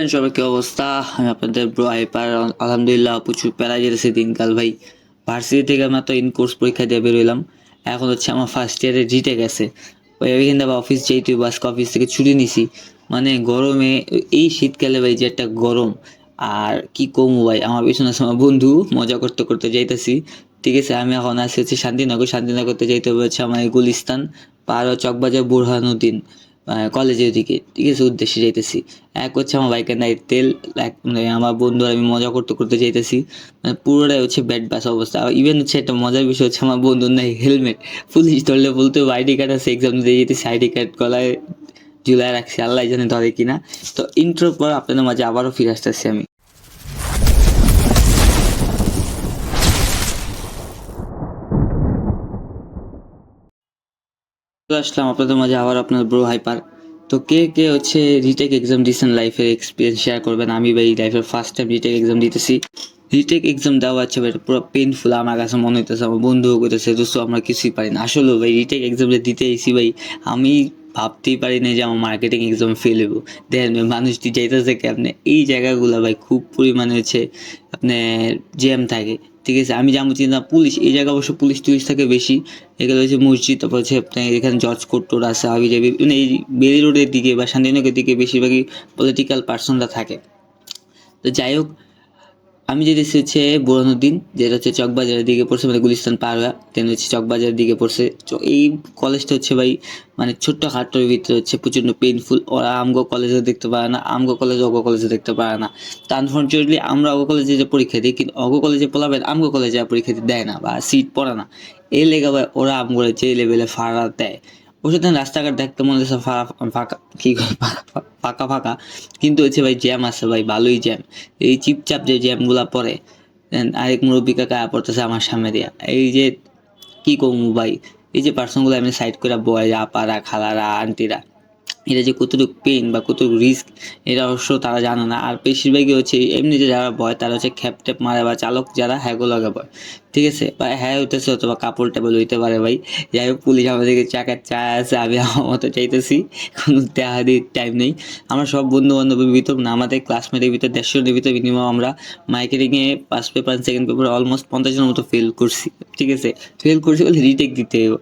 সবার কি অবস্থা আমি আপনাদের ব্রো আলহামদুলিল্লাহ প্রচুর প্যারা যেতেছে দিনকাল ভাই ভার্সিটি থেকে আমরা তো ইন কোর্স পরীক্ষা দিয়ে বেরোলাম। এখন হচ্ছে আমার ফার্স্ট ইয়ারে জিটে গেছে। ওই ওইখান থেকে অফিস যেইতে বাসকে অফিস থেকে ছুটি নিছি। মানে গরমে, এই শীতকালে ভাই যে একটা গরম। আর কি কমু ভাই, আমার পিছনে আমার বন্ধু, মজা করতে করতে যাইতেছি। ঠিক আছে, আমি এখন আছি হচ্ছে শান্তিনগর। শান্তিনগরতে যাইতে হবে হচ্ছে আমার গুলিস্তান, পার চকবাজার বুরহানুদ্দিন। কলেজের দিকে। ঠিক আছে, উদ্দেশ্যে যাইতেছি। এক হচ্ছে আমার বাইকের নাই, তেল, এক মানে আমার বন্ধু আমি মজা করতে করতে যাইতেছি। মানে পুরোটাই হচ্ছে ব্যাড ব্যাস অবস্থা। ইভেন হচ্ছে একটা মজার বিষয় হচ্ছে আমার বন্ধুর নাই হেলমেট পুলিশ ধরলে বলতে আইডি কার্ড আছে এক্সাম দিয়ে যেতেছি আইডি কার্ড গলায় ঝুলায় রাখছি, আল্লাহ জানে ধরে কিনা। তো ইন্ট্রোর পর আপনাদের মাঝে আবারও ফিরে আসতেছি আমি। আসলাম আপনাদের মাঝে আবার আপনার ব্রো হাইপার তো কে কে হচ্ছে রিটেক এক্সাম দিয়েছেন লাইফের এক্সপিরিয়েন্স শেয়ার করবেন? আমি ভাই লাইফের ফার্স্ট টাইম রিটেক এক্সাম দিতেছি। রিটেক এক্সাম দেওয়া হচ্ছে ভাই পুরো পেনফুল আমার কাছে মনে হইতেছে, আমার বন্ধুও করতেছে দোস্ত, আমরা কিছুই পারি না। আসলে ভাই রিটেক এক্সাম যে দিতে এসি ভাই, আমি ভাবতেই পারি না যে আমার মার্কেটিং এক্সাম ফেল হব দেখেন ভাই, মানুষ দিয়ে যাইতেছে কেমনে? এই জায়গাগুলো ভাই খুব পরিমাণে হচ্ছে আপনার জ্যাম থাকে। ঠিক আছে, আমি যেমন চিন্তা পুলিশ, এই জায়গায় অবশ্য পুলিশ টুলিশ থাকে বেশি। এগুলো হচ্ছে মসজিদ, তারপর হচ্ছে আপনার এখানে জর্জ কোর্ট আছে আবি যাবি মানে এই বেলি রোডের দিকে বা শান্তিনগরের দিকে বেশিরভাগই পলিটিক্যাল পার্সনরা থাকে। তো যাই হোক আমি যেতেছি হচ্ছে বোরানুদ্দিন যেটা হচ্ছে চকবাজারের দিকে পড়ছে মানে গুলিস্তান হয়ে দেন হচ্ছে চকবাজারের দিকে পড়ছে। এই কলেজটা হচ্ছে ভাই মানে ছোট্ট খাট্টোর ভিতরে হচ্ছে প্রচণ্ড পেইনফুল ওরা আমগো কলেজে দেখতে পারে না, আমগো কলেজে অগো কলেজে দেখতে পারে না। তো আনফর্চুনেটলি আমরা অগো কলেজে যে পরীক্ষা দিই, কিন্তু অগো কলেজে পোলাবেন আমগো কলেজে পরীক্ষা দিতে দেয় না বা সিট পড়ে না। এই লেগে ভাই ওরা আমগো যে লেভেলে ফাড়া দেয়। সাথে রাস্তাঘাট দেখতে মনে হচ্ছে ফাঁকা কি ফাঁকা ফাঁকা কিন্তু হচ্ছে ভাই জ্যাম আছে ভাই, ভালোই জ্যাম এই চিপচাপ যে জ্যামগুলা then আরেক মুরব্বী কাকা পড়তেছে আমার সামনে দিয়া। এই যে, কি করব ভাই? এই যে পার্সনগুলো আমি সাইড করে বয়, আপারা, খালারা আন্টিরা এটা যে কতটুকু পেন বা কতটুকু রিস্ক এটা অবশ্য তারা জানে না। আর বেশিরভাগই হচ্ছে এমনি যে যারা বয়, তারা হচ্ছে খ্যাপ ট্যাপ মারে বা চালক যারা হ্যাগোলাগে বয়। ঠিক আছে? বা হ্যাঁ হইতেছে অথবা কাপড় টাপড় হইতে পারে ভাই। যাই হোক, পুলিশ আমাদেরকে চাকার চা আছে, আমি আমার মতো চাইতেছি। কোনো দেখা দিই টাইম নেই। আমরা সব বন্ধু বান্ধবের ভিতর, না, আমাদের ক্লাসমেটের ভিতর দেড়শোর ভিতর মিনিমাম আমরা মার্কেটিংয়ে first paper second paper almost পঞ্চাশ জনের মতো ফেল করছি, ঠিক আছে? ফেল করছি বলে রিটেক দিতে হবে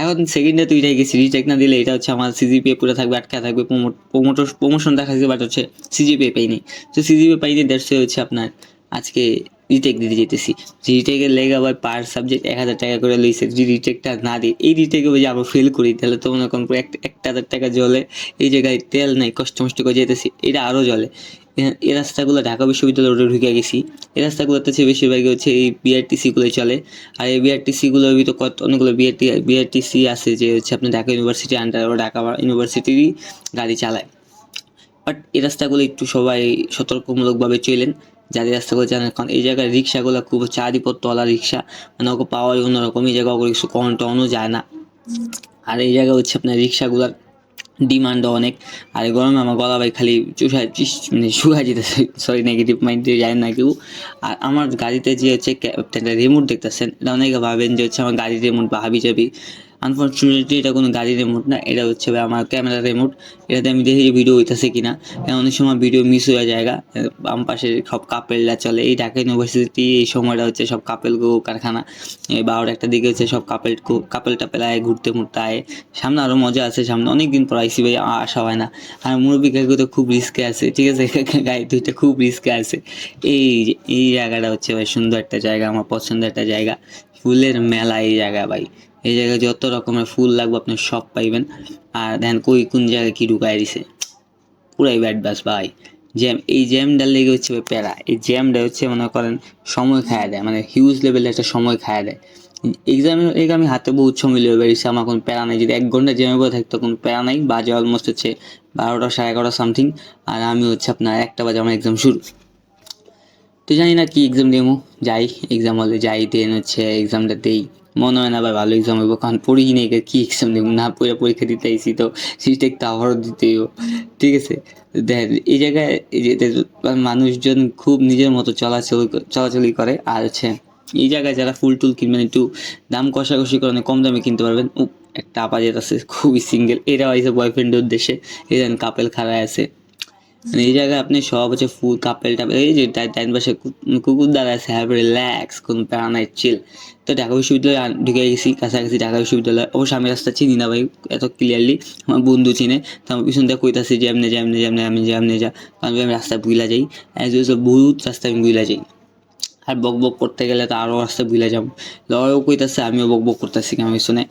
এখন সেকেন্ডে তুই গেছি রিটেক না দিলে এটা হচ্ছে আমার সিজিপিএ পুরো থাকবে, আটকা থাকবে প্রমোটর প্রমোশন দেখা যাচ্ছে বাট হচ্ছে সিজিপিএ পাইনি। তো সিজিপিএ পাইনি দেড়শো হচ্ছে আপনার আজকে রিটেক দিতে যেতেছি রিটেকের লেগে আবার পার সাবজেক্ট এক হাজার টাকা করে লইছে। যদি রিটেকটা না দিই, এই রিটেকে যদি আবার ফেল করি, তাহলে তো মনে করেন একটা হাজার টাকা জলে এই জায়গায় তেল নাই, কষ্ট মষ্ট করে যেতেছি এটা আরও জলে। এ- এই রাস্তাগুলো ঢাকা বিশ্ববিদ্যালয় রোডে ঢুকে গেছি। এই রাস্তাগুলোতে হচ্ছে বেশিরভাগই হচ্ছে এই বিআরটিসিগুলো চলে। আর এই বিআরটিসিগুলোর ভিতরে কত, অনেকগুলো বিআরটি বিআরটিসি আছে যে হচ্ছে আপনার ঢাকা ইউনিভার্সিটি আন্ডার ঢাকা ইউনিভার্সিটিরই গাড়ি চালায়। বাট এই রাস্তাগুলো একটু সবাই সতর্কমূলকভাবে চলেন। যাদের রাস্তাগুলো জানেন কারণ এই জায়গায় রিক্সাগুলো খুব চারিপত্রওয়ালা রিক্সা মানে ওকে পাওয়াই অন্যরকম এই জায়গায় কিছু কম টনও যায় না। আর এই জায়গায় হচ্ছে আপনার রিক্সাগুলোর ডিমান্ডও অনেক। আর গরমে আমার গলা ভাই খালি চুষা মানে শুকায় যেতেছে। সরি নেগেটিভ মাইন্ড দিয়ে যায় না কেউ। আর আমার গাড়িতে যে হচ্ছে রিমোট দেখতেছেন, এটা অনেকে ভাবেন যে হচ্ছে আমার গাড়ির রিমোট বা হাবি যাবি আনফর্চুনেটলি এটা কোনো গাড়ির রিমোট না, এটা হচ্ছে আমার ক্যামেরা রিমোট এটাতে আমি দেখি যে ভিডিও হইতেছে কিনা। অনেক সময় ভিডিও মিস হয়ে জায়গা বাম পাশে সব কাপেলরা চলে। এই ঢাকা ইউনিভার্সিটি এই সময়টা হচ্ছে সব কাপেল গো কারখানা বারোটা একটা দিকে হচ্ছে সব কাপেল কাপেল টাপেল আয়, ঘুরতে ঘুরতে আয়। সামনে আরও মজা আছে সামনে অনেক দিন পর আইসি ভাই আসা হয় না। আর মুরব্বী কাকু তো খুব রিস্কে আছে, ঠিক আছে? গাড়ি দুইটা খুব রিস্কে আছে। এই এই জায়গাটা হচ্ছে ভাই সুন্দর একটা জায়গা, আমার পছন্দের একটা জায়গা। ফুলের মেলা এই জায়গা ভাই। এই জায়গায় যত রকমের ফুল লাগবে আপনি সব পাইবেন। আর দেন কই কোন জায়গায় কি ঢুকাই দিছে। পুরাই ব্যাড বাস ভাই। জ্যাম এই জ্যামটার লেগে হচ্ছে প্যারা। এই জ্যামটা হচ্ছে মনে করেন সময় খায়া দেয়। মানে হিউজ লেভেলে একটা সময় খায়া দেয়। এক্সামে এগে আমি হাতে বহুত সময় লেগে বেরিয়েছি আমার কোনো প্যারা নাই। যদি এক ঘণ্টা জ্যামে বসে থাকতো কোনো প্যারা নাই। বাজে অলমোস্ট হচ্ছে বারোটা সাড়ে এগারোটা সামথিং আর আমি হচ্ছে আপনার একটা বাজে আমার এক্সাম শুরু। তো জানি না কি এক্সাম দেবো। যাই এক্সাম হলে যাই দেন হচ্ছে এক্সামটা দেই। মনে হয় না ভাই ভালো এক্সাম হইব, কারণ পড়ি নেই, কি এক্সাম দেবো? না পড়ে পরীক্ষা দিতে আইসি তো সিটেক তো আবারও দিতে ঠিক আছে? দেখ, এই জায়গায় মানুষজন খুব নিজের মতো চলাচল চলাচলি করে। আর হচ্ছে, এই জায়গায় যারা ফুল টুল কিনবেন, একটু দাম কষাকষি করে অনেক কম দামে কিনতে পারবেন। একটা আপা যেটা আছে, খুবই সিঙ্গেল এরা হয়েছে বয়ফ্রেন্ডের উদ্দেশ্যে। এদের কাপেল খাড়ায় আছে। মানে এই জায়গায় আপনি সব হচ্ছে ফুল কাপেল টাপেল এই যে ডাইন পাশে কুকুর দ্বারা আছে হ্যাভ রিল্যাক্স কোন প্যারা নাই চিল তো ঢাকা বিশ্ববিদ্যালয়ে ঢুকে গেছি, কাছাকাছি ঢাকা বিশ্ববিদ্যালয়। অবশ্য আমি রাস্তা চিনি না ভাই, এত ক্লিয়ারলি আমার বন্ধু চিনে। তো আমার পিছন দিয়ে কইতাছি যে এমনি যা এমনি যা এমনি আমি যে এমনি যা। কারণ আমি রাস্তায় বুইলা যাই। অ্যাজ ইউজ বহুত রাস্তায় আমি বুঝলা যাই। আর বক বক করতে গেলে তো আরও রাস্তা ভুলে যাব। লড়াইও কইতাছে, আমিও বক বক করতেছি, কেমন পিছনে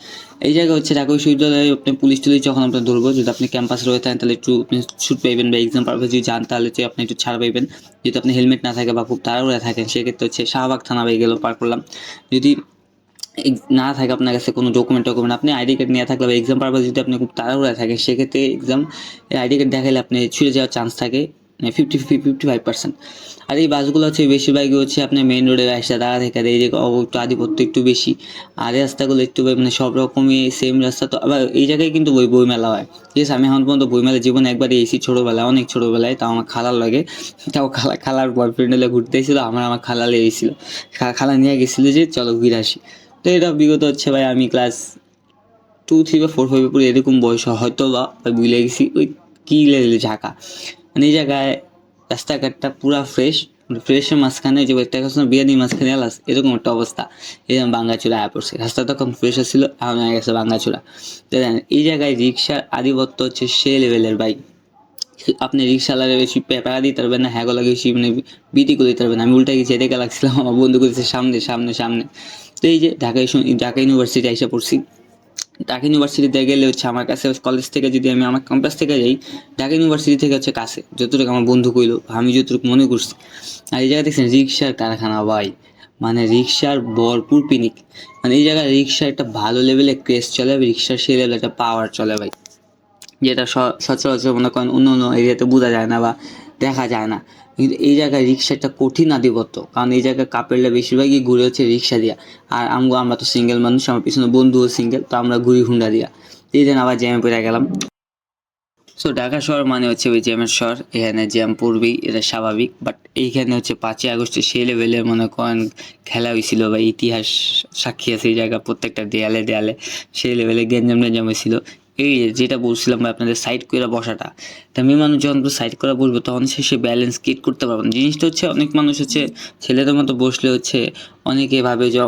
এই জায়গা হচ্ছে ঢাকা বিশ্ববিদ্যালয়ে আপনি পুলিশ টুলিশ যখন আপনার ধরবো, যদি আপনি ক্যাম্পাস রয়ে থাকেন, তাহলে একটু আপনি ছুট পাইবেন বা এক্সাম পারপাস যদি যান, তাহলে হচ্ছে আপনি একটু ছাড় পাইবেন। যদি আপনি হেলমেট না থাকে বা খুব তাড়াহুড়া থাকেন, সেক্ষেত্রে হচ্ছে শাহবাগ থানা হয়ে গেল পার করলাম। যদি না থাকে আপনার কাছে কোনো ডকুমেন্ট টকুমেন্ট, আপনি আইডি কার্ড নিয়ে থাকলে বা এক্সাম পারপাস যদি আপনি খুব তাড়াহুড়া থাকে সেক্ষেত্রে এক্সাম আইডি কার্ড দেখালে আপনি ছুটে যাওয়ার চান্স থাকে। ফিফটি ফিফটি ফাইভ পার্সেন্ট আর এই বাসগুলো হচ্ছে বেশিরভাগই হচ্ছে আপনার মেইন রোডে রাস্তা দাঁড়া থেকে এই যে একটু আধিপত্য একটু বেশি। আর এই রাস্তাগুলো একটু মানে সব রকমই সেম রাস্তা তো আবার এই জায়গায় কিন্তু বই বই মেলা হয়। ঠিক আছে, আমি এখন পর্যন্ত বই মেলা জীবনে একবারই এসেছি ছোটোবেলায়, অনেক ছোটোবেলায়, তাও আমার খালার লাগে। তাও খালা খালার বয়ফ্রেন্ড হলে ঘুরতে এসেছিল, আমার আমার খালা লেগেছিল খালা নিয়ে গেছিল যে, চলো ঘুরে আসি। তো এটা বিগত হচ্ছে ভাই আমি ক্লাস টু থ্রি বা ফোর ফাইভে পড়ে এরকম বয়স হয়তো বা ভুলে গেছি। ওই কী লেভেলে ঝাঁকা। মানে এই জায়গায় রাস্তাঘাটটা পুরা ফ্রেশ ফ্রেশের মাঝখানে যে একটা কথা বিরিয়ানি মাঝখানে এলাস এরকম একটা অবস্থা। এরকম বাঙ্গাচুরা আয়া পড়ছে রাস্তা তখন ফ্রেশ ছিল, এখন হয়ে গেছে বাঙ্গাচুরা তো এই জায়গায় রিক্সার আধিপত্য হচ্ছে সে লেভেলের বাইক আপনি রিক্সাওয়ালারে বেশি পেপারা দিতে পারবেন না, হ্যাগো লাগে বেশি মানে বিটি করে দিতে পারবেন। আমি উল্টা গেছি, এদিকে লাগছিলাম, আমার বন্ধু করেছে সামনে সামনে সামনে। তো এই যে ঢাকা ঢাকা ইউনিভার্সিটি এসে পড়ছি। ঢাকা ইউনিভার্সিটিতে গেলে হচ্ছে আমার কাছে কলেজ থেকে যদি আমি আমার ক্যাম্পাস থেকে যাই, ঢাকা ইউনিভার্সিটি থেকে হচ্ছে কাছে, যতটুকু আমার বন্ধু কইলো, আমি যতটুকু মনে করছি। আর এই জায়গায় দেখছেন রিক্সার কারখানা, ভাই মানে রিক্সার ভরপুর পিনিক। মানে এই জায়গায় রিক্সা একটা ভালো লেভেলে ক্রেজ চলে রিক্সার সেই লেভেলে একটা পাওয়ার চলে, ভাই। যেটা সচরাচর মনে করেন অন্য অন্য এরিয়াতে বোঝা যায় না বা দেখা যায় না। কিন্তু এই জায়গায় রিক্সা একটা কঠিন আধিপত্য। কারণ এই জায়গায় কাপেলরা বেশিরভাগই ঘুরে হচ্ছে রিক্সা দিয়া। আর আমগো আমরা তো সিঙ্গেল মানুষ, আমার পিছনে বন্ধুও সিঙ্গেল তো আমরা ঘুরি হুন্ডা দিয়া। এই দিন আবার জ্যামে পড়ে গেলাম। সো ঢাকা শহর মানে হচ্ছে ওই জ্যামের শহর। এখানে জ্যাম পড়বেই, এটা স্বাভাবিক। বাট এইখানে হচ্ছে পাঁচই আগস্টে সেই লেভেলের মনে করেন খেলা হয়েছিল বা ইতিহাস সাক্ষী আছে এই জায়গা প্রত্যেকটা দেয়ালে দেয়ালে। সেই লেভেলে গ্যাঞ্জাম ট্যাঞ্জাম হয়েছিল এই যেটা বলছিলাম ভাই আপনাদের সাইড করে বসাটা, তা মেয়ে মানুষ যখন সাইড করে বসবে তখন সে সে ব্যালেন্স কিট করতে পারবে না। জিনিসটা হচ্ছে অনেক মানুষ হচ্ছে ছেলেদের মতো বসলে হচ্ছে অনেকে ভাবে যে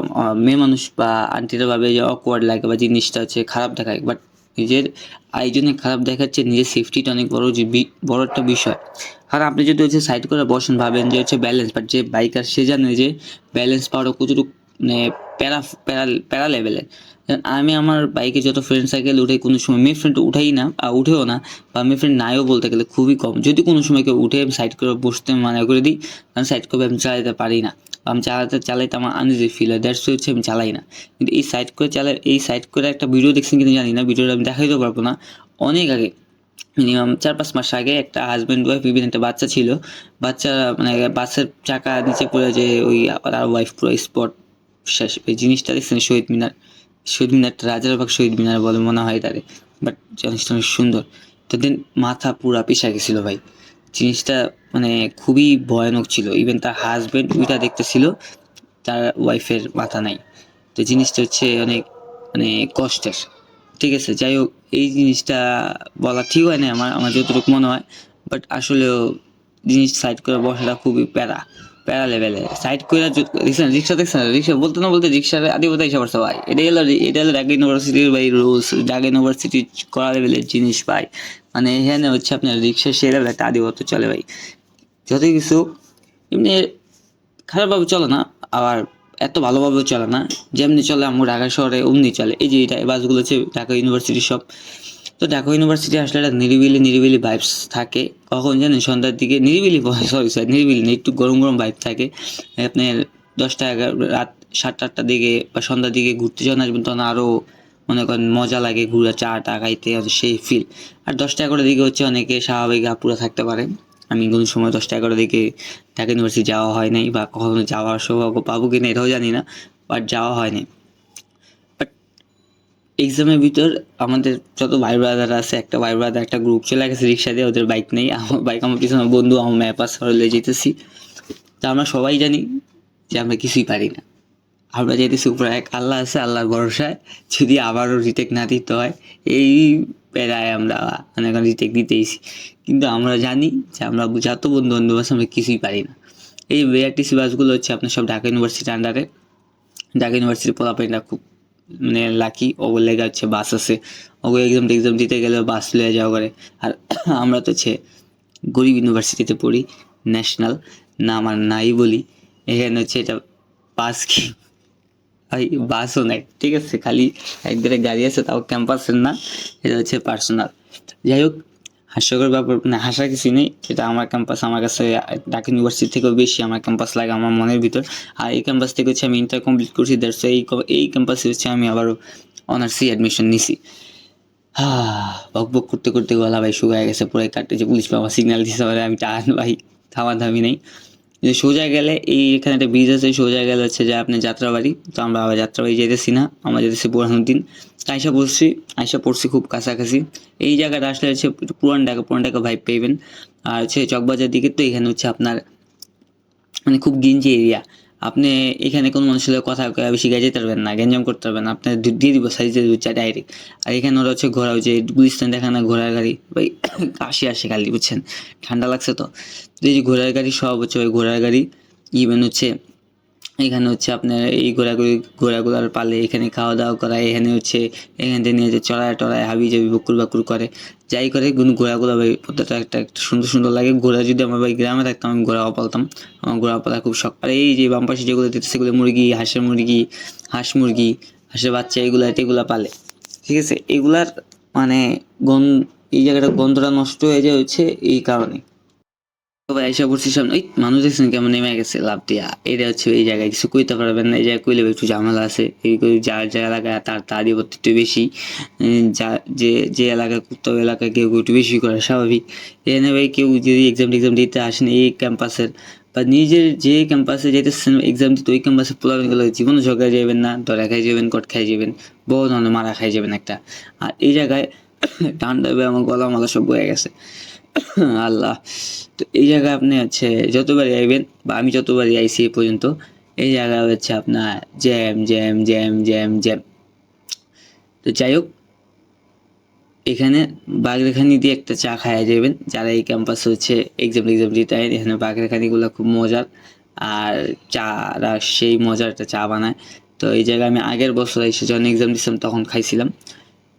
মেয়ে মানুষ বা আন্টিরা ভাবে যে অকওয়ার্ড লাগে বা জিনিসটা হচ্ছে খারাপ দেখায়। বাট নিজের আয়োজনে খারাপ দেখাচ্ছে, নিজের সেফটিটা অনেক বড় বড় একটা বিষয়। কারণ আপনি যদি হচ্ছে সাইড করে বসেন, ভাবেন যে হচ্ছে ব্যালেন্স বাট যে বাইকার সে জানে যে ব্যালেন্স পাওয়াটা কতটুকু মানে প্যারা প্যারা প্যারা লেভেলের আমি আমার বাইকে যত ফ্রেন্ড সাইকেল উঠে কোনো সময় মেয়ে ফ্রেন্ড উঠাই না, আর উঠেও না, বা মেয়ে ফ্রেন্ড নাইও বলতে গেলে খুবই কম। যদি কোনো সময় কেউ উঠে আমি সাইড করে বসতে মানা করে দিই, কারণ সাইড করে আমি চালাতে পারি না, বা আমি চালাতে, চালাইতে আমার আনইজি ফিল হয় দ্যাটস হচ্ছে আমি চালাই না। কিন্তু এই সাইড করে চালাই, এই সাইড করে একটা ভিডিও দেখছেন কিন্তু জানি না ভিডিওটা আমি দেখাইতে পারব না। অনেক আগে মিনিমাম চার পাঁচ মাস আগে একটা হাজব্যান্ড ওয়াইফ ইভেন একটা বাচ্চা ছিল, বাচ্চা মানে বাচ্চার চাকা নিচে পড়ে যে ওই আর ওয়াইফ পুরো স্পট শেষ, এই জিনিসটা দেখছেন শহীদ মিনার? শহীদ মিনারটা রাজার বাগ শহীদ মিনার বলে মনে হয় তারে বাট জিনিসটা অনেক সুন্দর। তো দেন মাথা পুরা পিসা গেছিল ভাই। জিনিসটা মানে খুবই ভয়ানক ছিল। ইভেন তার হাজব্যান্ড ওইটা দেখতেছিল, তার ওয়াইফের মাথা নাই। তো জিনিসটা হচ্ছে অনেক মানে কষ্টের। ঠিক আছে, যাই হোক, এই জিনিসটা বলা ঠিক হয় না আমার আমার যতটুকু মনে হয়। বাট আসলেও জিনিস সাইড করে বসাটা খুবই প্যারা। প্যারা লেভেলে। সাইড করে রিক্সা রিক্সা দেখছেন? রিক্সা বলতে না বলতে রিক্সার আধিপত্য হিসাব করতে ভাই এটা হলো এটা হলো ঢাকা ইউনিভার্সিটির ভাই রুলস ঢাকা ইউনিভার্সিটি করা লেভেলের জিনিস ভাই। মানে এখানে হচ্ছে আপনার রিক্সা সে লেভেলে একটা আধিপত্য চলে ভাই। যত কিছু, এমনি খারাপভাবে চলে না, আবার এত ভালোভাবেও চলে না। যেমনি চলে, আমার ঢাকা শহরে, অমনি চলে। এই যে এটা বাসগুলো হচ্ছে ঢাকা ইউনিভার্সিটির সব তো ঢাকা ইউনিভার্সিটি আসলে একটা নিরিবিলি নিরিবিলি ভাইবস থাকে। কখন জানেন সন্ধ্যার দিকে, নিরিবিলি সরি সরি নিরিবিলি একটু গরম গরম ভাইব থাকে। আপনার দশটা এগারো, রাত সাতটা, আটটার দিকে বা সন্ধ্যার দিকে ঘুরতে যখন আসবেন, তখন আরও মনে করেন মজা লাগে ঘুরে, চা টা খাইতে সেই ফিল আর দশটা এগারোটার দিকে হচ্ছে অনেকে স্বাভাবিক আপুরা থাকতে পারে। আমি কোনো সময় দশটা এগারোটার দিকে ঢাকা ইউনিভার্সিটি যাওয়া হয় নাই বা কখনো যাওয়ার সৌভাগ্য পাবো কিনা এটাও জানি না বাট যাওয়া হয় নাই। এক্সামের ভিতর আমাদের যত ভাই ব্রাদার আছে, একটা ভাই ব্রাদার একটা গ্রুপ চলে গেছে, রিক্সা দিয়ে, ওদের বাইক নেই। আমার বাইক আমার পিছনে বন্ধু, আমার ম্যাপাস সরলে যেতেছি তা আমরা সবাই জানি যে আমরা কিছুই পারি না। আমরা যেতেছি উপরে, এক আল্লাহ আছে, আল্লাহর ভরসায়। যদি আবারও রিটেক না দিতে হয়, এই প্যারায় আমরা এখন রিটেক দিতেইছি কিন্তু আমরা জানি যে আমরা যত বন্ধু বান্ধব আছে, আমরা কিছুই পারি না। এই বিআরটিসি বাসগুলো হচ্ছে আপনার সব ঢাকা ইউনিভার্সিটির আন্ডারে ঢাকা ইউনিভার্সিটির পোলাপাইনরা খুব মানে লাকি ওগুলো লেগে হচ্ছে বাস আছে। ওগুলো এক্সাম টেক্সাম দিতে গেলে বাস লয়ে যাওয়া করে। আর আমরা তো হচ্ছে গরিব ইউনিভার্সিটিতে পড়ি ন্যাশনাল না আমার নাই বলি। এখানে হচ্ছে এটা বাস কি? বাসও নাই, ঠিক আছে, খালি একবারে গাড়ি আছে, তাও ক্যাম্পাসের না, এটা হচ্ছে পার্সোনাল যাই হোক হাস্যকর ব্যাপার, না, হাসার কিছু নেই। এটা আমার ক্যাম্পাস আমার কাছে, ঢাকা ইউনিভার্সিটি থেকেও বেশি আমার ক্যাম্পাস লাগে আমার মনের ভিতর। আর এই ক্যাম্পাস থেকে হচ্ছে আমি ইন্টার কমপ্লিট করছি দ্যাটস এই এই ক্যাম্পাসে হচ্ছে আমি আবারও অনার্সি অ্যাডমিশন নিছি। হ্যাঁ বক বক করতে করতে গলা ভাই শুকায় গেছে পুরো কাটতে যে পুলিশ বাবা সিগন্যাল দিছে আমার আমি টান, ভাই থামা থামি নেই। যে সোজা গেলে, এই এখানে একটা ব্রিজ আছে, সোজা গেলে হচ্ছে যে আপনি যাত্রাবাড়ি, তো আমরা আবার যাত্রাবাড়ি যেতেছি না, আমরা যেতেছি বোরহানুদ্দিন। আয়সা পড়ছি আয়সা পড়ছি খুব কাছাকাছি। এই জায়গাটা আসলে হচ্ছে পুরান ঢাকা পুরান ঢাকা ভাইব পেবেন আর হচ্ছে চকবাজার দিকে তো এখানে হচ্ছে আপনার মানে খুব গিঞ্জি এরিয়া আপনি এখানে কোনো মানুষের কথা বেশি গায়ে যেতে পারবেন না, গ্যাঞ্জাম করতে পারবেন আপনার দিয়ে দিব সাইজ দিয়ে দিব ডাইরেক্ট আর এখানে ওরা হচ্ছে ঘোরা যে গুলিস্তান দেখা না ঘোড়ার গাড়ি ভাই কাশি আসে খালি, বুঝছেন? ঠান্ডা লাগছে তো। এই যে ঘোড়ার গাড়ি, সব হচ্ছে ওই ঘোড়ার গাড়ি। ইভেন হচ্ছে এখানে হচ্ছে আপনার এই ঘোড়াগুলি ঘোড়াগুলার পালে এখানে খাওয়া দাওয়া করা, এখানে হচ্ছে এখান থেকে নিয়ে যে চড়ায় টড়ায় হাবি জাবি বকুর বাকুর করে, যাই করে কিন্তু ঘোড়াগুলো ভাই, প্রত্যেকটা একটা একটা সুন্দর সুন্দর লাগে। ঘোড়া যদি আমার ভাই গ্রামে থাকতাম, আমি ঘোড়া পালতাম আমার ঘোড়া পালা খুব শখ। আর এই যে বাম পাশে যেগুলো দিতে সেগুলো মুরগি, হাঁসের মুরগি, হাঁস মুরগি, হাঁসের বাচ্চা, এগুলা, এগুলো পালে। ঠিক আছে? এগুলার মানে গন, এই জায়গাটা গন্ধটা নষ্ট হয়ে যায় হচ্ছে এই কারণে। ভাই এসে পড়ছি সামনে। ওই মানুষ দেখছেন কেমন নেমে গেছে, লাভ দিয়া। এটা হচ্ছে এই জায়গায় কিছু কইতে পারবেন না, এই জায়গায় কইলে একটু ঝামেলা আছে। এই যার যে এলাকায় তার তার একটু বেশি। যা, যে যে এলাকায় করতে এলাকায় কেউ একটু বেশি করে স্বাভাবিক। এখানে ভাই কেউ যদি এক্সাম টেক্সাম দিতে আসেন এই ক্যাম্পাসের বা নিজের যে ক্যাম্পাসে যেতেছেন এক্সাম দিতে ওই ক্যাম্পাসে পোলাবেন গেলে জীবনে ঝগড়া যাবেন না, ধরা খাই যাবেন কট খাই যাবেন বহু ধরনের মারা খাই যাবেন একটা। আর এই জায়গায় ঠান্ডা হবে আমার গলা মালা সব বয়ে গেছে। আল্লাহ। তো এই জায়গায় আপনি হচ্ছে যতবারই আইবেন বা আমি যতবারই আইসি এই পর্যন্ত, এই জায়গায় হচ্ছে আপনার jam jam jam jam jam. তো যাই হোক, এখানে বাগরেখানি দিয়ে একটা চা খাওয়া যাবেন যারা এই ক্যাম্পাসে হচ্ছে এক্সাম টেক্সাম দিতে হয় এখানে বাগরেখানিগুলো খুব মজার। আর চারা সেই মজার একটা চা বানায়। তো এই জায়গায় আমি আগের বছর এসে যখন এক্সাম দিছিলাম, তখন খাইছিলাম।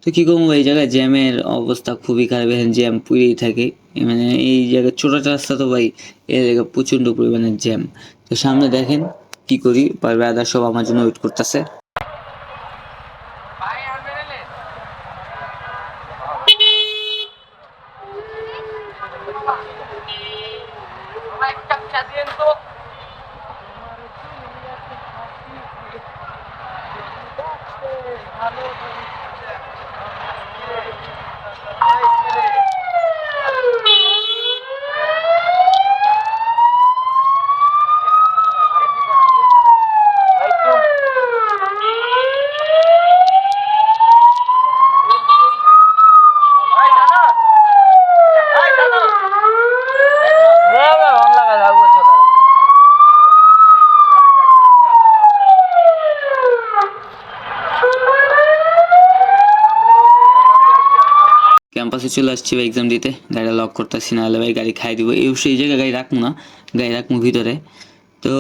তো কী করব, এই জায়গায় জ্যামের অবস্থা খুবই খারাপ, এখানে জ্যাম পুড়িয়েই থাকে। মানে এই জায়গায় ছোটো রাস্তা তো ভাই এই জায়গায় প্রচণ্ড পরিমাণে জ্যাম। তো সামনে দেখেন কী করি ব্রাদার সব আমার জন্য ওয়েট করতেছে। ক্যাম্পাসে চলে আসছি ভাই এক্সাম দিতে। গাড়িটা লক করতেছি না হলে ভাই গাড়ি খাই দিব। এই সেই জায়গায় গাড়ি রাখব না, গাড়ি রাখব ভিতরে। তো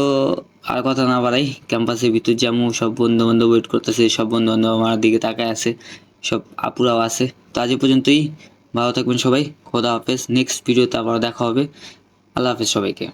আর কথা না বাড়াই ক্যাম্পাসের ভিতর যেমন সব বন্ধু বান্ধব ওয়েট করতেছে, সব বন্ধু বান্ধব আমার দিকে তাকায় আছে, সব আপুরাও আছে। তো আজ পর্যন্তই, ভালো থাকবেন সবাই, খোদা হাফেজ নেক্সট ভিডিওতে আবার দেখা হবে। আল্লাহ হাফেজ সবাইকে।